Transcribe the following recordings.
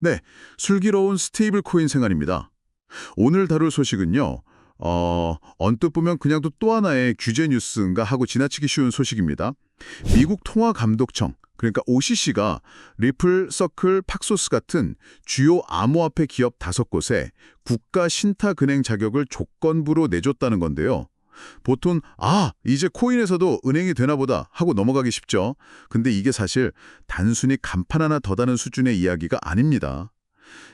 네, 슬기로운 스테이블 코인 생활입니다. 오늘 다룰 소식은요. 어, 언뜻 보면 그냥 또, 또 하나의 규제 뉴스인가 하고 지나치기 쉬운 소식입니다. 미국 통화감독청, 그러니까 OCC가 리플, 서클, 팍소스 같은 주요 암호화폐 기업 다섯 곳에 국가 신탁은행 자격을 조건부로 내줬다는 건데요. 보통 아, 이제 코인에서도 은행이 되나 보다 하고 넘어가기 쉽죠. 근데 이게 사실 단순히 간판 하나 더 다는 수준의 이야기가 아닙니다.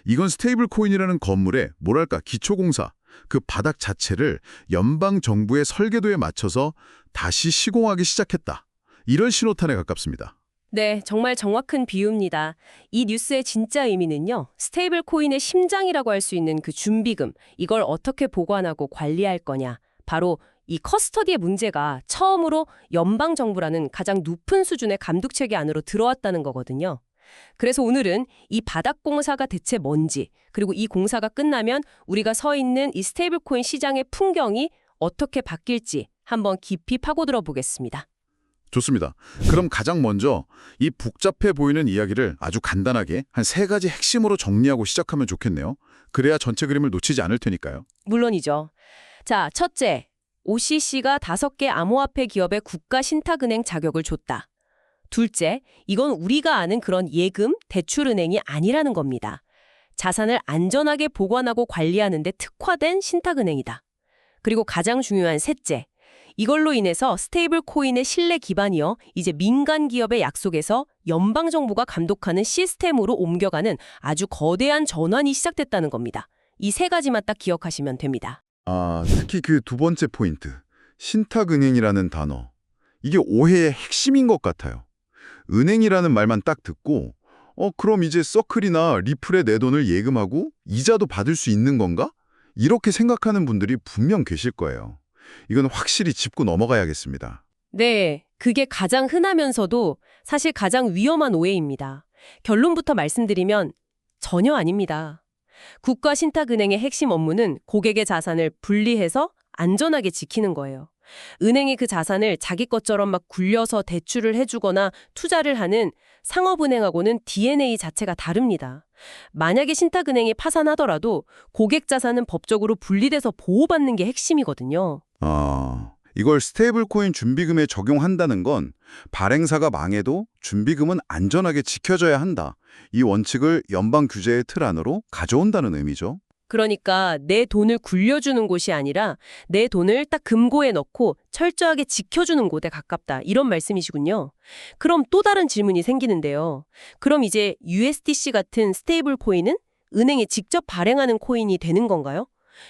이건 스테이블 코인이라는 건물의 뭐랄까 기초공사, 그 바닥 자체를 연방 정부의 설계도에 맞춰서 다시 시공하기 시작했다. 이런 신호탄에 가깝습니다. 네, 정말 정확한 비유입니다. 이 뉴스의 진짜 의미는요. 스테이블 코인의 심장이라고 할 수 있는 그 준비금, 이걸 어떻게 보관하고 관리할 거냐. 바로 이 커스터디의 문제가 처음으로 연방 정부라는 가장 높은 수준의 감독 체계 안으로 들어왔다는 거거든요. 그래서 오늘은 이 바닥 공사가 대체 뭔지, 그리고 이 공사가 끝나면 우리가 서 있는 이 스테이블 코인 시장의 풍경이 어떻게 바뀔지 한번 깊이 파고들어 보겠습니다. 좋습니다. 그럼 가장 먼저 이 복잡해 보이는 이야기를 아주 간단하게 한 세 가지 핵심으로 정리하고 시작하면 좋겠네요. 그래야 전체 그림을 놓치지 않을 테니까요. 물론이죠. 자, 첫째, OCC가 다섯 개 암호화폐 기업의 국가 신탁은행 자격을 줬다. 둘째, 이건 우리가 아는 그런 예금, 대출은행이 아니라는 겁니다. 자산을 안전하게 보관하고 관리하는 데 특화된 신탁은행이다. 그리고 가장 중요한 셋째, 이걸로 인해서 스테이블 코인의 신뢰 기반이요. 이제 민간 기업의 약속에서 연방 정부가 감독하는 시스템으로 옮겨가는 아주 거대한 전환이 시작됐다는 겁니다. 이 세 가지만 딱 기억하시면 됩니다. 아, 특히 그 두 번째 포인트. 신탁은행이라는 단어. 이게 오해의 핵심인 것 같아요. 은행이라는 말만 딱 듣고 어, 그럼 이제 서클이나 리플에 내 돈을 예금하고 이자도 받을 수 있는 건가? 이렇게 생각하는 분들이 분명 계실 거예요. 이건 확실히 짚고 넘어가야겠습니다. 네, 그게 가장 흔하면서도 사실 가장 위험한 오해입니다. 결론부터 말씀드리면 전혀 아닙니다. 국가신탁은행의 핵심 업무는 고객의 자산을 분리해서 안전하게 지키는 거예요. 은행이 그 자산을 자기 것처럼 막 굴려서 대출을 해주거나 투자를 하는 상업은행하고는 DNA 자체가 다릅니다. 만약에 신탁은행이 파산하더라도 고객 자산은 법적으로 분리돼서 보호받는 게 핵심이거든요. 아, 이걸 스테이블 코인 준비금에 적용한다는 건 발행사가 망해도 준비금은 안전하게 지켜져야 한다. 이 원칙을 연방 규제의 틀 안으로 가져온다는 의미죠. 그러니까 내 돈을 굴려주는 곳이 아니라 내 돈을 딱 금고에 넣고 철저하게 지켜주는 곳에 가깝다. 이런 말씀이시군요. 그럼 또 다른 질문이 생기는데요. 그럼 이제 USDC 같은 스테이블 코인은 은행이 직접 발행하는 코인이 되는 건가요?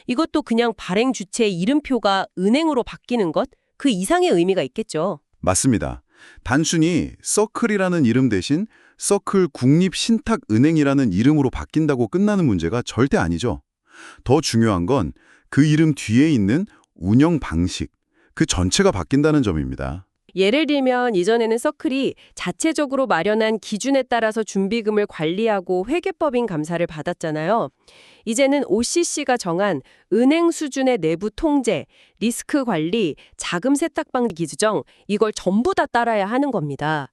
이것도 그냥 발행 주체의 이름표가 은행으로 바뀌는 것? 그 이상의 의미가 있겠죠. 맞습니다. 단순히 서클이라는 이름 대신 서클 국립신탁은행이라는 이름으로 바뀐다고 끝나는 문제가 절대 아니죠. 더 중요한 건 그 이름 뒤에 있는 운영 방식, 그 전체가 바뀐다는 점입니다. 예를 들면 이전에는 서클이 자체적으로 마련한 기준에 따라서 준비금을 관리하고 회계법인 감사를 받았잖아요. 이제는 OCC가 정한 은행 수준의 내부 통제, 리스크 관리, 자금 세탁 방식 기준정 이걸 전부 다 따라야 하는 겁니다.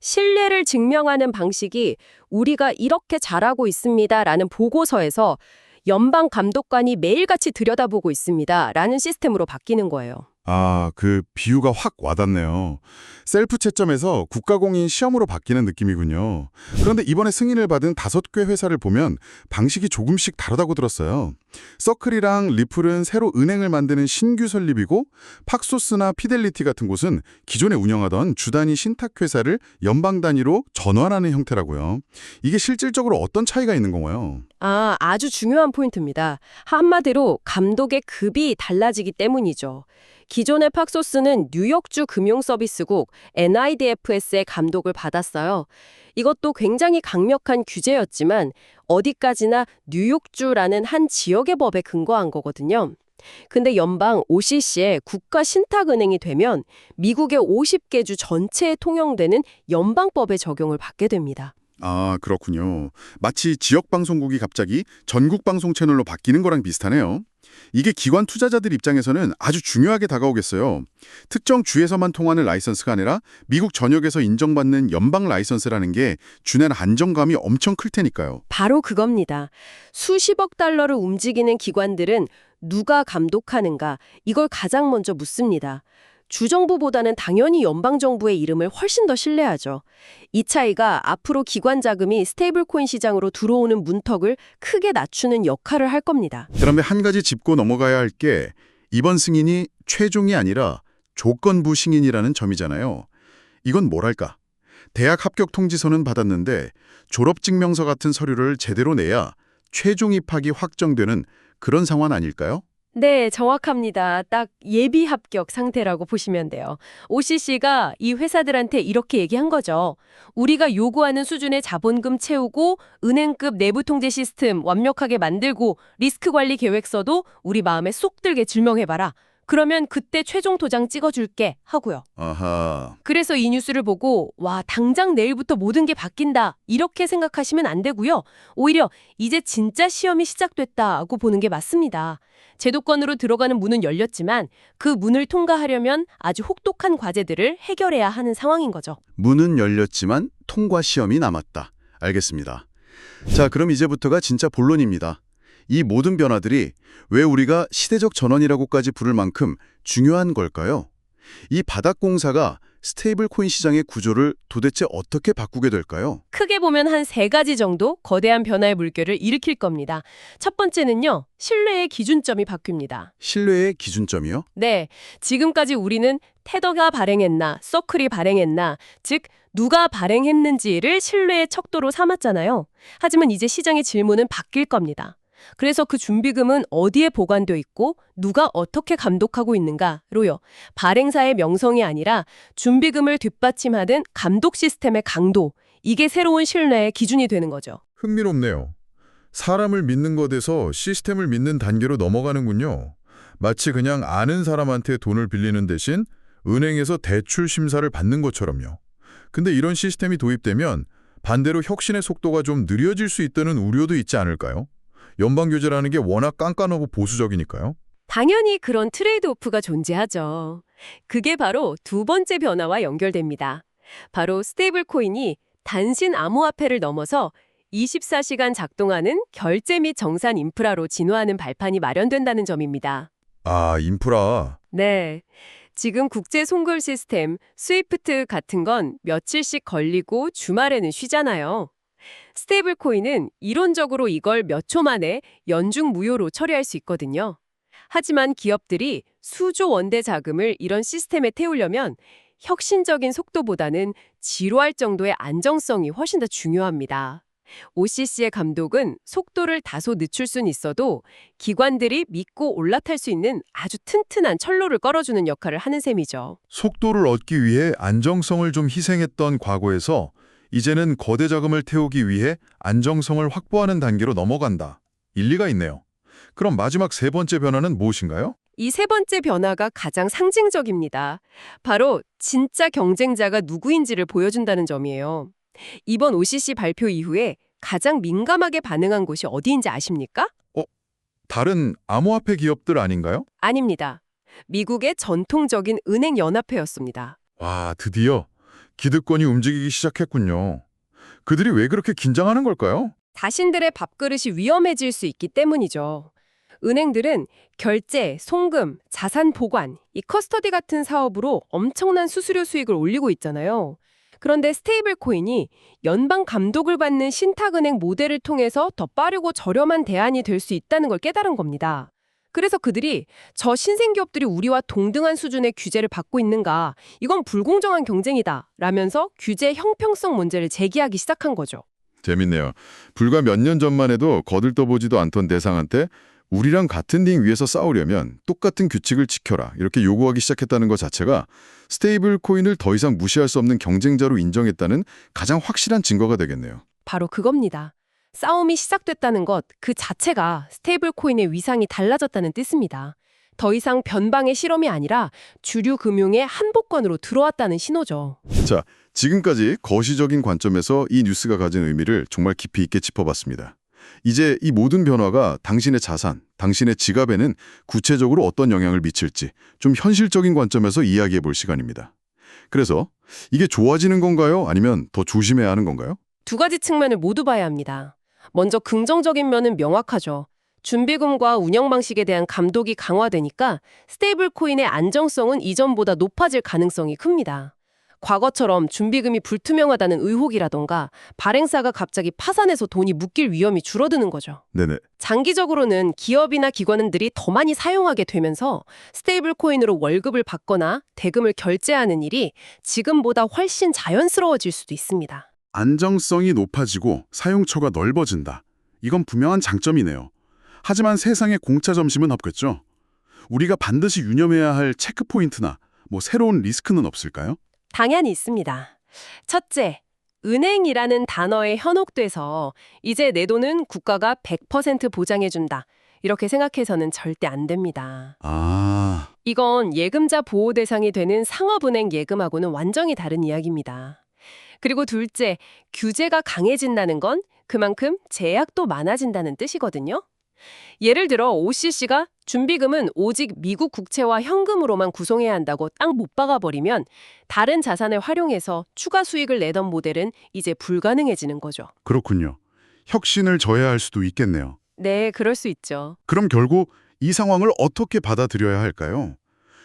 신뢰를 증명하는 방식이 우리가 이렇게 잘하고 있습니다라는 보고서에서 연방 감독관이 매일같이 들여다보고 있습니다라는 시스템으로 바뀌는 거예요. 아, 그 비유가 확 와닿네요. 셀프 채점에서 국가공인 시험으로 바뀌는 느낌이군요. 그런데 이번에 승인을 받은 다섯 개 회사를 보면 방식이 조금씩 다르다고 들었어요. 서클이랑 리플은 새로 은행을 만드는 신규 설립이고 팍소스나 피델리티 같은 곳은 기존에 운영하던 주단위 신탁 회사를 연방 단위로 전환하는 형태라고요. 이게 실질적으로 어떤 차이가 있는 건가요? 아, 아주 중요한 포인트입니다. 한마디로 감독의 급이 달라지기 때문이죠. 기존의 팍소스는 뉴욕주 금융서비스국 NIDFS의 감독을 받았어요. 이것도 굉장히 강력한 규제였지만 어디까지나 뉴욕주라는 한 지역의 법에 근거한 거거든요. 근데 연방 OCC의 국가 신탁은행이 되면 미국의 50개 주 전체에 통용되는 연방법의 적용을 받게 됩니다. 아, 그렇군요. 마치 지역 방송국이 갑자기 전국 방송 채널로 바뀌는 거랑 비슷하네요. 이게 기관 투자자들 입장에서는 아주 중요하게 다가오겠어요. 특정 주에서만 통하는 라이선스가 아니라 미국 전역에서 인정받는 연방 라이선스라는 게 주는 안정감이 엄청 클 테니까요. 바로 그겁니다. 수십억 달러를 움직이는 기관들은 누가 감독하는가 이걸 가장 먼저 묻습니다. 주정부보다는 당연히 연방정부의 이름을 훨씬 더 신뢰하죠. 이 차이가 앞으로 기관 자금이 스테이블코인 시장으로 들어오는 문턱을 크게 낮추는 역할을 할 겁니다. 그다음에 한 가지 짚고 넘어가야 할 게 이번 승인이 최종이 아니라 조건부 승인이라는 점이잖아요. 이건 뭐랄까? 대학 합격 통지서는 받았는데 졸업증명서 같은 서류를 제대로 내야 최종 입학이 확정되는 그런 상황 아닐까요? 네, 정확합니다. 딱 예비 합격 상태라고 보시면 돼요. OCC가 이 회사들한테 이렇게 얘기한 거죠. 우리가 요구하는 수준의 자본금 채우고 은행급 내부 통제 시스템 완벽하게 만들고 리스크 관리 계획서도 우리 마음에 쏙 들게 증명해봐라. 그러면 그때 최종 도장 찍어줄게 하고요. 아하. 그래서 이 뉴스를 보고 와 당장 내일부터 모든 게 바뀐다 이렇게 생각하시면 안 되고요. 오히려 이제 진짜 시험이 시작됐다고 보는 게 맞습니다. 제도권으로 들어가는 문은 열렸지만 그 문을 통과하려면 아주 혹독한 과제들을 해결해야 하는 상황인 거죠. 문은 열렸지만 통과 시험이 남았다. 알겠습니다. 자, 그럼 이제부터가 진짜 본론입니다. 이 모든 변화들이 왜 우리가 시대적 전환이라고까지 부를 만큼 중요한 걸까요? 이 바닥공사가 스테이블 코인 시장의 구조를 도대체 어떻게 바꾸게 될까요? 크게 보면 한 세 가지 정도 거대한 변화의 물결을 일으킬 겁니다. 첫 번째는요. 신뢰의 기준점이 바뀝니다. 신뢰의 기준점이요? 네, 지금까지 우리는 테더가 발행했나, 서클이 발행했나, 즉 누가 발행했는지를 신뢰의 척도로 삼았잖아요. 하지만 이제 시장의 질문은 바뀔 겁니다. 그래서 그 준비금은 어디에 보관돼 있고 누가 어떻게 감독하고 있는가로요. 발행사의 명성이 아니라 준비금을 뒷받침하는 감독 시스템의 강도, 이게 새로운 신뢰의 기준이 되는 거죠. 흥미롭네요. 사람을 믿는 것에서 시스템을 믿는 단계로 넘어가는군요. 마치 그냥 아는 사람한테 돈을 빌리는 대신 은행에서 대출 심사를 받는 것처럼요. 근데 이런 시스템이 도입되면 반대로 혁신의 속도가 좀 느려질 수 있다는 우려도 있지 않을까요? 연방교제라는 게 워낙 깐깐하고 보수적이니까요. 당연히 그런 트레이드 오프가 존재하죠. 그게 바로 두 번째 변화와 연결됩니다. 바로 스테이블 코인이 단신 암호화폐를 넘어서 24시간 작동하는 결제 및 정산 인프라로 진화하는 발판이 마련된다는 점입니다. 아, 인프라. 네. 지금 국제 송금 시스템 스위프트 같은 건 며칠씩 걸리고 주말에는 쉬잖아요. 스테이블 코인은 이론적으로 이걸 몇 초 만에 연중 무효로 처리할 수 있거든요. 하지만 기업들이 수조 원대 자금을 이런 시스템에 태우려면 혁신적인 속도보다는 지루할 정도의 안정성이 훨씬 더 중요합니다. OCC의 감독은 속도를 다소 늦출 순 있어도 기관들이 믿고 올라탈 수 있는 아주 튼튼한 철로를 끌어주는 역할을 하는 셈이죠. 속도를 얻기 위해 안정성을 좀 희생했던 과거에서 이제는 거대 자금을 태우기 위해 안정성을 확보하는 단계로 넘어간다. 일리가 있네요. 그럼 마지막 세 번째 변화는 무엇인가요? 이 세 번째 변화가 가장 상징적입니다. 바로 진짜 경쟁자가 누구인지를 보여준다는 점이에요. 이번 OCC 발표 이후에 가장 민감하게 반응한 곳이 어디인지 아십니까? 다른 암호화폐 기업들 아닌가요? 아닙니다. 미국의 전통적인 은행 연합회였습니다. 와, 드디어 기득권이 움직이기 시작했군요. 그들이 왜 그렇게 긴장하는 걸까요? 자신들의 밥그릇이 위험해질 수 있기 때문이죠. 은행들은 결제, 송금, 자산 보관, 이 커스터디 같은 사업으로 엄청난 수수료 수익을 올리고 있잖아요. 그런데 스테이블 코인이 연방 감독을 받는 신탁은행 모델을 통해서 더 빠르고 저렴한 대안이 될 수 있다는 걸 깨달은 겁니다. 그래서 그들이 저 신생기업들이 우리와 동등한 수준의 규제를 받고 있는가, 이건 불공정한 경쟁이다, 라면서 규제 형평성 문제를 제기하기 시작한 거죠. 재밌네요. 불과 몇 년 전만 해도 거들떠보지도 않던 대상한테 우리랑 같은 링 위에서 싸우려면 똑같은 규칙을 지켜라 이렇게 요구하기 시작했다는 것 자체가 스테이블 코인을 더 이상 무시할 수 없는 경쟁자로 인정했다는 가장 확실한 증거가 되겠네요. 바로 그겁니다. 싸움이 시작됐다는 것 그 자체가 스테이블 코인의 위상이 달라졌다는 뜻입니다. 더 이상 변방의 실험이 아니라 주류 금융의 한복권으로 들어왔다는 신호죠. 자, 지금까지 거시적인 관점에서 이 뉴스가 가진 의미를 정말 깊이 있게 짚어봤습니다. 이제 이 모든 변화가 당신의 자산, 당신의 지갑에는 구체적으로 어떤 영향을 미칠지 좀 현실적인 관점에서 이야기해 볼 시간입니다. 그래서 이게 좋아지는 건가요? 아니면 더 조심해야 하는 건가요? 두 가지 측면을 모두 봐야 합니다. 먼저 긍정적인 면은 명확하죠. 준비금과 운영 방식에 대한 감독이 강화되니까 스테이블 코인의 안정성은 이전보다 높아질 가능성이 큽니다. 과거처럼 준비금이 불투명하다는 의혹이라던가 발행사가 갑자기 파산해서 돈이 묶일 위험이 줄어드는 거죠. 네네. 장기적으로는 기업이나 기관들이 더 많이 사용하게 되면서 스테이블 코인으로 월급을 받거나 대금을 결제하는 일이 지금보다 훨씬 자연스러워질 수도 있습니다. 안정성이 높아지고 사용처가 넓어진다. 이건 분명한 장점이네요. 하지만 세상에 공짜 점심은 없겠죠. 우리가 반드시 유념해야 할 체크포인트나 뭐 새로운 리스크는 없을까요? 당연히 있습니다. 첫째, 은행이라는 단어에 현혹돼서 이제 내 돈은 국가가 100% 보장해준다. 이렇게 생각해서는 절대 안 됩니다. 아, 이건 예금자 보호 대상이 되는 상업은행 예금하고는 완전히 다른 이야기입니다. 그리고 둘째, 규제가 강해진다는 건 그만큼 제약도 많아진다는 뜻이거든요. 예를 들어 OCC가 준비금은 오직 미국 국채와 현금으로만 구성해야 한다고 딱 못 박아버리면 다른 자산을 활용해서 추가 수익을 내던 모델은 이제 불가능해지는 거죠. 그렇군요. 혁신을 져야 할 수도 있겠네요. 네, 그럴 수 있죠. 그럼 결국 이 상황을 어떻게 받아들여야 할까요?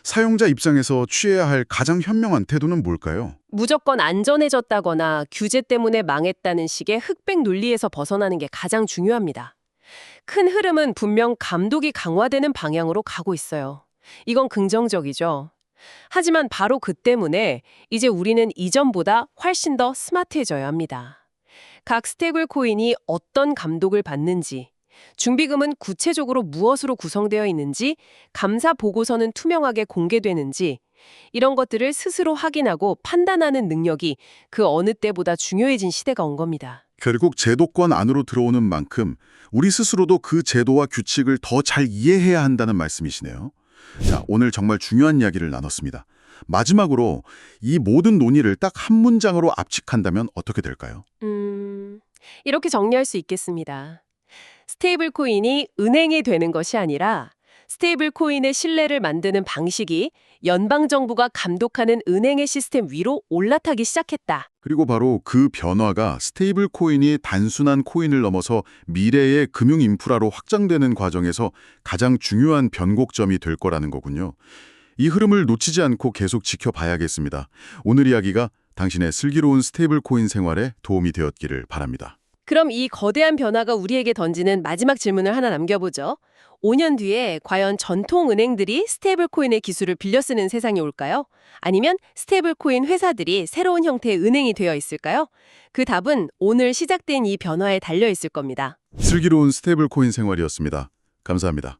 사용자 입장에서 취해야 할 가장 현명한 태도는 뭘까요? 무조건 안전해졌다거나 규제 때문에 망했다는 식의 흑백 논리에서 벗어나는 게 가장 중요합니다. 큰 흐름은 분명 감독이 강화되는 방향으로 가고 있어요. 이건 긍정적이죠. 하지만 바로 그 때문에 이제 우리는 이전보다 훨씬 더 스마트해져야 합니다. 각 스테이블 코인이 어떤 감독을 받는지, 준비금은 구체적으로 무엇으로 구성되어 있는지, 감사 보고서는 투명하게 공개되는지, 이런 것들을 스스로 확인하고 판단하는 능력이 그 어느 때보다 중요해진 시대가 온 겁니다. 결국 제도권 안으로 들어오는 만큼 우리 스스로도 그 제도와 규칙을 더 잘 이해해야 한다는 말씀이시네요. 자, 오늘 정말 중요한 이야기를 나눴습니다. 마지막으로 이 모든 논의를 딱 한 문장으로 압축한다면 어떻게 될까요? 음, 이렇게 정리할 수 있겠습니다. 스테이블 코인이 은행이 되는 것이 아니라 스테이블 코인의 신뢰를 만드는 방식이 연방정부가 감독하는 은행의 시스템 위로 올라타기 시작했다. 그리고 바로 그 변화가 스테이블 코인이 단순한 코인을 넘어서 미래의 금융 인프라로 확장되는 과정에서 가장 중요한 변곡점이 될 거라는 거군요. 이 흐름을 놓치지 않고 계속 지켜봐야겠습니다. 오늘 이야기가 당신의 슬기로운 스테이블 코인 생활에 도움이 되었기를 바랍니다. 그럼 이 거대한 변화가 우리에게 던지는 마지막 질문을 하나 남겨보죠. 5년 뒤에 과연 전통 은행들이 스테이블 코인의 기술을 빌려 쓰는 세상이 올까요? 아니면 스테이블 코인 회사들이 새로운 형태의 은행이 되어 있을까요? 그 답은 오늘 시작된 이 변화에 달려 있을 겁니다. 슬기로운 스테이블 코인 생활이었습니다. 감사합니다.